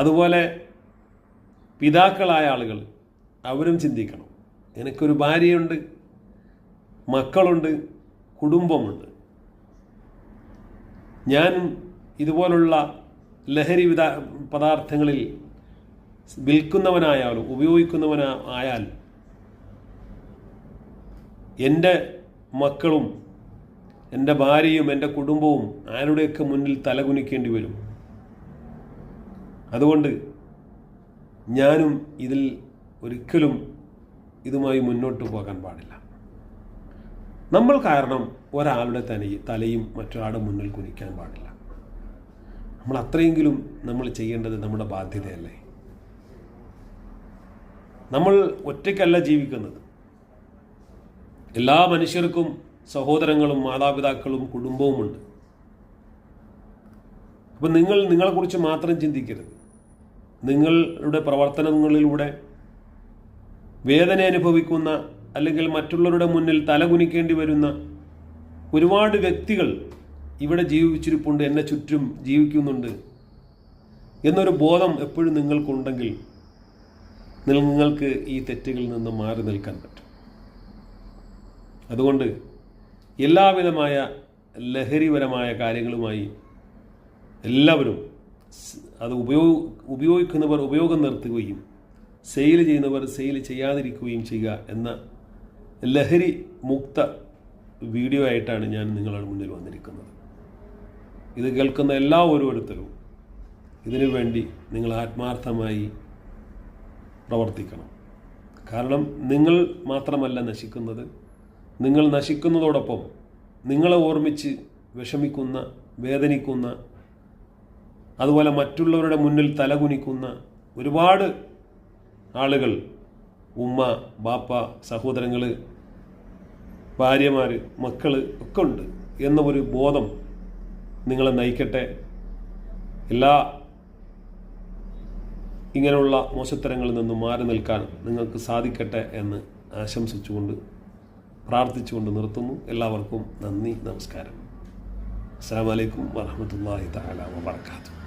അതുപോലെ പിതാക്കളായ ആളുകൾ അവരും ചിന്തിക്കണം. എനിക്കൊരു ഭാര്യയുണ്ട് മക്കളുണ്ട് കുടുംബമുണ്ട്. ഞാൻ ഇതുപോലുള്ള ലഹരി വിധ പദാർത്ഥങ്ങളിൽ വിൽക്കുന്നവനായാലും ഉപയോഗിക്കുന്നവനാ ആയാൽ എന്റെ മക്കളും എന്റെ ഭാര്യയും എന്റെ കുടുംബവും ആരുടെയൊക്കെ മുന്നിൽ തലകുനിക്കേണ്ടി വരും? അതുകൊണ്ട് ഞാനും ഇതിൽ ഒരിക്കലും ഇതുമായി മുന്നോട്ട് പോകാൻ പാടില്ല. നമ്മൾ കാരണം ഒരാളുടെ തനി തലയും മറ്റൊരാളുടെ മുന്നിൽ കുനിക്കാൻ പാടില്ല. നമ്മൾ അത്രയെങ്കിലും നമ്മൾ ചെയ്യേണ്ടത് നമ്മുടെ ബാധ്യതയല്ലേ? നമ്മൾ ഒറ്റയ്ക്കല്ല ജീവിക്കുന്നത്. എല്ലാ മനുഷ്യർക്കും സഹോദരങ്ങളും മാതാപിതാക്കളും കുടുംബവുമുണ്ട്. അപ്പം നിങ്ങൾ നിങ്ങളെക്കുറിച്ച് മാത്രം ചിന്തിക്കരുത്. നിങ്ങളുടെ പ്രവർത്തനങ്ങളിലൂടെ വേദന അനുഭവിക്കുന്ന അല്ലെങ്കിൽ മറ്റുള്ളവരുടെ മുന്നിൽ തലകുനിക്കേണ്ടി വരുന്ന ഒരുപാട് വ്യക്തികൾ ഇവിടെ ജീവിച്ചിരിപ്പുണ്ട് എന്നെ ചുറ്റും ജീവിക്കുന്നുണ്ട് എന്നൊരു ബോധം എപ്പോഴും നിങ്ങൾക്കുണ്ടെങ്കിൽ നിങ്ങൾക്ക് ഈ തെറ്റുകളിൽ നിന്ന് മാറി നിൽക്കാൻ പറ്റും. അതുകൊണ്ട് എല്ലാവിധമായ ലഹരിപരമായ കാര്യങ്ങളുമായി എല്ലാവരും അത് ഉപയോഗ ഉപയോഗിക്കുന്നവർ ഉപയോഗം നിർത്തുകയും സെയിൽ ചെയ്യുന്നവർ സെയിൽ ചെയ്യാതിരിക്കുകയും ചെയ്യുക എന്ന ലഹരി മുക്ത വീഡിയോ ആയിട്ടാണ് ഞാൻ നിങ്ങളുടെ മുന്നിൽ വന്നിരിക്കുന്നത്. ഇത് കേൾക്കുന്ന എല്ലാ ഓരോരുത്തരും ഇതിനു വേണ്ടി നിങ്ങൾ ആത്മാർത്ഥമായി പ്രവർത്തിക്കണം. കാരണം നിങ്ങൾ മാത്രമല്ല നശിക്കുന്നത്. നിങ്ങൾ നശിക്കുന്നതോടൊപ്പം നിങ്ങളെ ഓർമ്മിച്ച് വിഷമിക്കുന്ന വേദനിക്കുന്ന അതുപോലെ മറ്റുള്ളവരുടെ മുന്നിൽ തലകുനിക്കുന്ന ഒരുപാട് ആളുകൾ ഉമ്മ ബാപ്പ സഹോദരങ്ങൾ ഭാര്യമാർ മക്കൾ ഒക്കെ ഉണ്ട് എന്ന ഒരു ബോധം നിങ്ങളെ നയിക്കട്ടെ. എല്ലാ ഇങ്ങനെയുള്ള മോശത്തരങ്ങളിൽ നിന്നും മാറി നിൽക്കാൻ നിങ്ങൾക്ക് സാധിക്കട്ടെ എന്ന് ആശംസിച്ചുകൊണ്ട് പ്രാർത്ഥിച്ചുകൊണ്ട് നിർത്തുന്നു. എല്ലാവർക്കും നന്ദി നമസ്കാരം. അസ്സാം വലൈക്കും വാഹമത്തല്ലാഹി താല വാത്തു